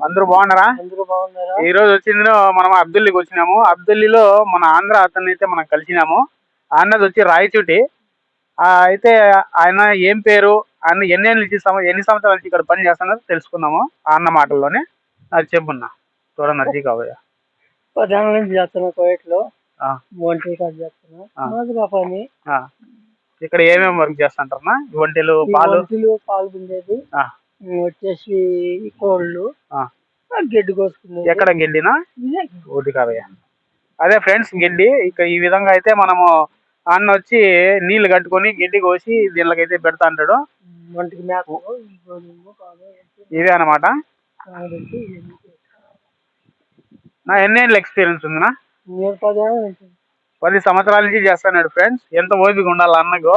అందరూ బాగున్నారా? ఈ రోజు వచ్చింది మనం అబ్దుల్లికి వచ్చినాము. అబ్దుల్లిలో మన ఆంధ్ర అతన్ని అయితే మనం కలిసినాము. అన్నది వచ్చి రాయచూటి. ఆ, అయితే ఆయన ఏం పేరు ఆయన ఎన్ని నుంచి ఎన్ని సంవత్సరాల నుంచి ఇక్కడ పని చేస్తున్నారో తెలుసుకుందాము. ఆ అన్న మాటల్లోనే. అది చెప్పున్నా. చూడండి అర్జీ కాబోయే పదేళ్ళ నుంచి చేస్తున్నా చేస్తున్నా. పని. ఇక్కడ ఏమేమి వర్క్ చేస్తుంటారన్నా? ఒంటెలు పాలు? పాలు పిండేది. వచ్చేసి కోళ్ళు గడ్డి కోసుకునేది ఎక్కడ గెడ్డినా? ఒకటి కాబోయే అదే ఫ్రెండ్స్ గెడ్డి ఇక ఈ విధంగా అయితే మనము అన్న వచ్చి నీళ్ళు కట్టుకొని గడ్డి కోసి దీనికైతే పెడతా అంటాడు. ఇదే అనమాట. నా ఎన్నేళ్ళ ఎక్స్పీరియన్స్ ఉందినా? పది సంవత్సరాల నుంచి చేస్తున్నాడు ఫ్రెండ్స్. ఎంత ఓపిక ఉండాలి అన్నకు.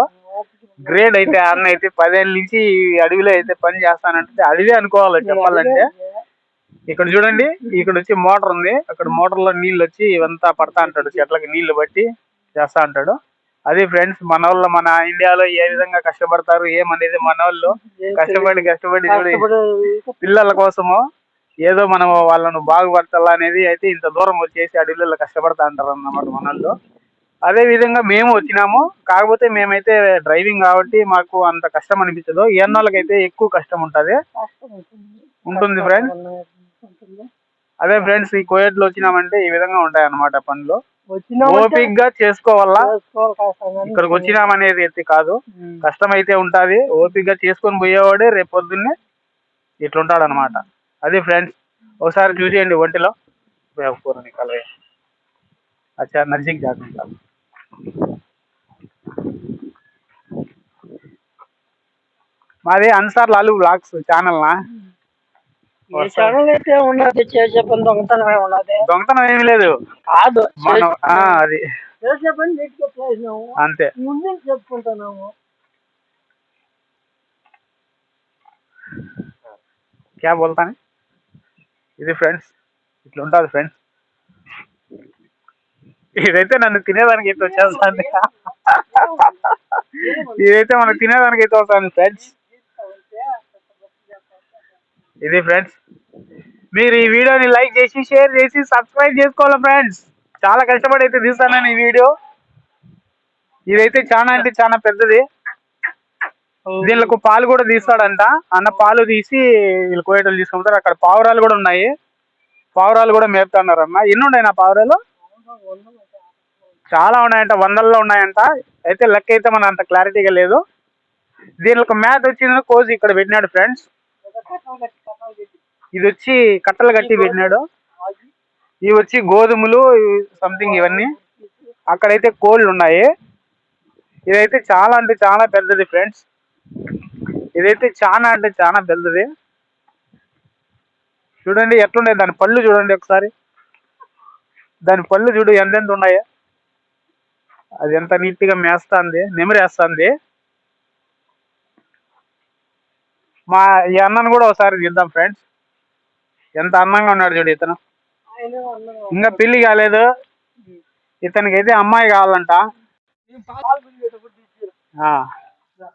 గ్రేడ్ అయితే అన్న అయితే పదేళ్ళ నుంచి అడవిలో అయితే పని చేస్తానంటే అడవి అనుకోవాలి చెప్పాలంటే. ఇక్కడ చూడండి ఇక్కడ వచ్చి మోటార్ ఉంది. అక్కడ మోటార్లో నీళ్ళు వచ్చి ఇవంతా పడతా అంటాడు. చెట్లకి నీళ్ళు బట్టి చేస్తా అంటాడు. అదే ఫ్రెండ్స్ మన వాళ్ళు మన ఇండియాలో ఏ విధంగా కష్టపడతారు ఏమనేది మన వాళ్ళు కష్టపడి కష్టపడి పిల్లల కోసము ఏదో మనం వాళ్ళను బాగుపరచాలా అనేది అయితే ఇంత దూరం వచ్చేసి అడవులలో కష్టపడతా అంటారు అన్నమాట మన వాళ్ళు. అదే విధంగా మేము వచ్చినాము. కాకపోతే మేమైతే డ్రైవింగ్ కాబట్టి మాకు అంత కష్టం అనిపించదు. ఎన్నోళ్ళకైతే ఎక్కువ కష్టం ఉంటది. ఉంటుంది. ఫ్రెండ్స్. అదే ఫ్రెండ్స్ ఈ కోయట్లో వచ్చినామంటే ఈ విధంగా ఉంటాయి అన్నమాట పనులు. ఓపిక్గా చేసుకోవాలా? ఇక్కడికి వచ్చినామనేది అయితే కాదు. కష్టం అయితే ఉంటది. ఓపిక్గా చేసుకొని పోయేవాడే రేపు పొద్దున్నే ఇట్లుంటాడు అనమాట అదే ఫ్రెండ్స్ ఒకసారి చూసేయండి ఒంటిలో. కూరని కలవే అచ్చా నర్సింగ్ జాగ్రత్త. మాది అన్సార్ లాలు బ్లాగ్స్ ఛానల్ నా ఛానల్ అయితే ఉన్నది చేసే పని దొంగతనమే ఉన్నది దొంగతనం ఏమీ లేదు. కాదు మనం అది. చేసే పని నీట్గా చేసినాము అంతే. ముందు చెప్పుకుంటున్నాము. క్యా బోల్తానే? ఇది ఫ్రెండ్స్ ఇట్లా ఉంటుంది ఫ్రెండ్స్. ఇదైతే నన్ను తినేదానికి అయితే వచ్చేస్తుంది. ఇదైతే మనం తినేదానికి అయితే వస్తుంది ఫ్రెండ్స్. ఇది ఫ్రెండ్స్. మీరు ఈ వీడియోని లైక్ చేసి షేర్ చేసి సబ్స్క్రైబ్ చేసుకోవాలి ఫ్రెండ్స్? చాలా కష్టపడి అయితే తీస్తాను ఈ వీడియో. ఇదైతే చాలా అంటే చాలా పెద్దది. దీనికి పాలు కూడా తీస్తాడంట. అన్న పాలు తీసి వీళ్ళు కోయటలు తీసుకుంటారు అక్కడ పావురాలు కూడా ఉన్నాయి. పావురాలు కూడా మేపుతున్నారు అన్న ఎన్ని ఉన్నాయి నా పావురాలు? చాలా ఉన్నాయంట. వందల్లో ఉన్నాయంట. అయితే లెక్క అయితే మన అంత క్లారిటీగా లేదు. దీనికి మ్యాథ్ వచ్చింది కోసి ఇక్కడ పెట్టినాడు ఫ్రెండ్స్. ఇది వచ్చి కట్టలు కట్టి పెట్టినాడు. ఇవి వచ్చి గోధుమలు సంథింగ్ ఇవన్నీ. అక్కడైతే కోళ్ళు ఉన్నాయి. ఇదైతే చాలా అంటే చాలా పెద్దది ఫ్రెండ్స్ ఇదైతే చాలా అంటే చాలా పెద్దది. చూడండి ఎట్లున్నాయి? దాని పళ్ళు చూడండి ఒకసారి. దాని పళ్ళు చూడు ఎంతెంత ఉన్నాయో. అది ఎంత నీట్గా మేస్తుంది నెమిరేస్తుంది. మా ఈ అన్నను కూడా ఒకసారి చూద్దాం ఫ్రెండ్స్. ఎంత అందంగా ఉన్నాడు చూడు ఇతను. ఇంకా పెళ్ళి కాలేదు. ఇతనికి అయితే అమ్మాయి కావాలంట.